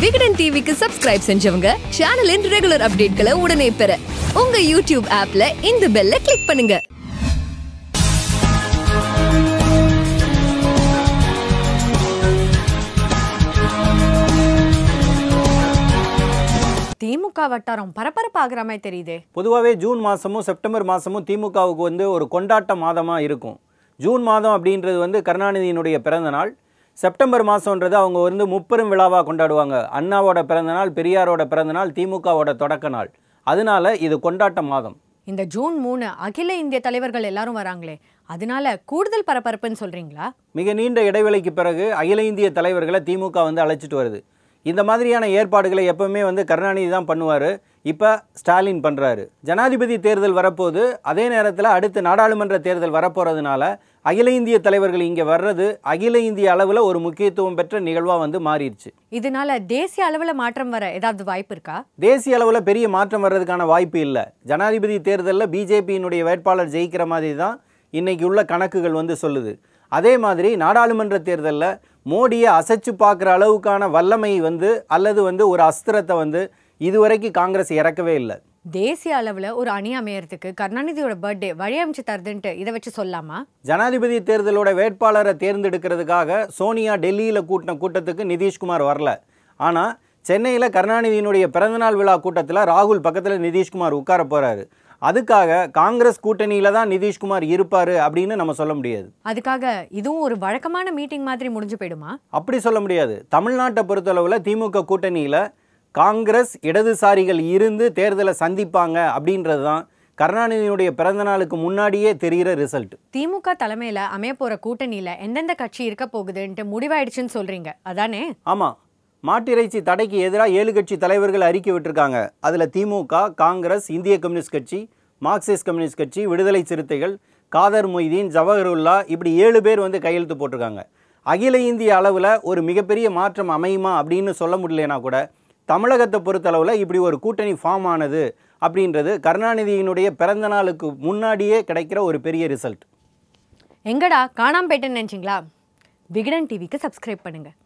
விகடன் டிவிக்கு சப்ஸ்கிரைப் செஞ்சவங்க சேனலின் ரெகுலர் அப்டேட்களை உடனே பெற உங்க யூடியூப் ஆப்ல இந்த பெல்ல கிளிக் பண்ணுங்க. திமுக வட்டாரம் பரபரப்பாகிற மாதிரி தெரியுதே. பொதுவாகவே ஜூன் மாதமும் செப்டம்பர் மாதமும் திமுகவுக்கு வந்து ஒரு கொண்டாட்ட மாதமாக இருக்கும். ஜூன் மாதம் அப்படின்றது வந்து கருணாநிதியினுடைய பிறந்த நாள். செப்டம்பர் மாதம்ன்றது அவங்க வந்து முப்பெரும் விழாவாக கொண்டாடுவாங்க. அண்ணாவோட பிறந்த நாள் பெரியாரோட பிறந்த நாள் திமுகவோட தொடக்க நாள். அதனால இது கொண்டாட்ட மாதம். இந்த ஜூன் மூணு அகில இந்திய தலைவர்கள் எல்லாரும் வராங்களே அதனால கூடுதல் பரபரப்புன்னு சொல்றீங்களா? மிக நீண்ட இடைவெளிக்கு பிறகு அகில இந்திய தலைவர்களை திமுக வந்து அழைச்சிட்டு வருது. இந்த மாதிரியான ஏற்பாடுகளை எப்பவுமே வந்து கருணாநிதி தான் பண்ணுவார். இப்போ ஸ்டாலின் பண்ணுறாரு ஜனாதிபதி தேர்தல் வரப்போது அதே நேரத்தில் அடுத்து நாடாளுமன்ற தேர்தல் வரப்போகிறதுனால அகில இந்திய தலைவர்கள் இங்கே வர்றது அகில இந்திய அளவில் ஒரு முக்கியத்துவம் பெற்ற நிகழ்வாக வந்து மாறிடுச்சு. இதனால தேசிய அளவுல மாற்றம் வர ஏதாவது வாய்ப்பு இருக்கா? தேசிய அளவில் பெரிய மாற்றம் வர்றதுக்கான வாய்ப்பு இல்லை. ஜனாதிபதி தேர்தலில் பிஜேபியினுடைய வேட்பாளர் ஜெயிக்கிற மாதிரி தான் இன்னைக்கு உள்ள கணக்குகள் வந்து சொல்லுது. அதே மாதிரி நாடாளுமன்ற தேர்தலில் மோடியை அசைச்சு பார்க்குற அளவுக்கான வல்லமை வந்து அல்லது வந்து ஒரு அஸ்திரத்தை வந்து இதுவரைக்கும் காங்கிரஸ் இறக்கவே இல்லை. தேசிய அளவுல ஒரு அணி அமையறதுக்கு கருணாநிதியோட பர்த்டே வழி அமைச்சு தருதுன்ட்டு இதை வச்சு சொல்லாமா ஜனாதிபதி தேர்தலோட வேட்பாளரை தேர்ந்தெடுக்கிறதுக்காக சோனியா டெல்லியில் கூட்டின கூட்டத்துக்கு நிதிஷ்குமார் வரல. ஆனால் சென்னையில் கருணாநிதியினுடைய பிறந்தநாள் விழா கூட்டத்தில் ராகுல் பக்கத்தில் நிதிஷ்குமார் உட்கார போகிறாரு அதுக்காக காங்கிரஸ் கூட்டணியில் தான் நிதிஷ்குமார் இருப்பார் அப்படின்னு நம்ம சொல்ல முடியாது. அதுக்காக இதுவும் ஒரு வழக்கமான மீட்டிங் மாதிரி முடிஞ்சு போயிடுமா? அப்படி சொல்ல முடியாது. தமிழ்நாட்டை பொறுத்தளவில் திமுக கூட்டணியில் காங்கிரஸ் இடதுசாரிகள் இருந்து தேர்தலை சந்திப்பாங்க அப்படின்றது தான் கருணாநிதியினுடைய பிறந்த நாளுக்கு முன்னாடியே தெரிகிற ரிசல்ட். திமுக தலைமையில அமைய போற கூட்டணியில எந்தெந்த கட்சி இருக்க போகுதுன்ட்டு முடிவாயிடுச்சுன்னு சொல்றீங்க. அதானே? ஆமாம் மாட்டிறைச்சி தடைக்கு எதிராக ஏழு கட்சி தலைவர்கள் அறிக்கை விட்டிருக்காங்க. அதில் திமுக காங்கிரஸ் இந்திய கம்யூனிஸ்ட் கட்சி மார்க்சிஸ்ட் கம்யூனிஸ்ட் கட்சி விடுதலை சிறுத்தைகள் காதர் மொய்தீன் ஜவஹருல்லா இப்படி ஏழு பேர் வந்து கையெழுத்து போட்டிருக்காங்க. அகில இந்திய அளவில் ஒரு மிகப்பெரிய மாற்றம் அமையுமா அப்படின்னு சொல்ல முடியலனா கூட தமிழகத்தை பொறுத்தளவில் இப்படி ஒரு கூட்டணி ஃபார்ம் ஆனது அப்படின்றது கருணாநிதியினுடைய பிறந்த நாளுக்கு முன்னாடியே கிடைக்கிற ஒரு பெரிய ரிசல்ட் எங்கடா காணாம போயிட்டேன்னு நினச்சிங்களா? விகடன் டிவிக்கு சப்ஸ்கிரைப் பண்ணுங்கள்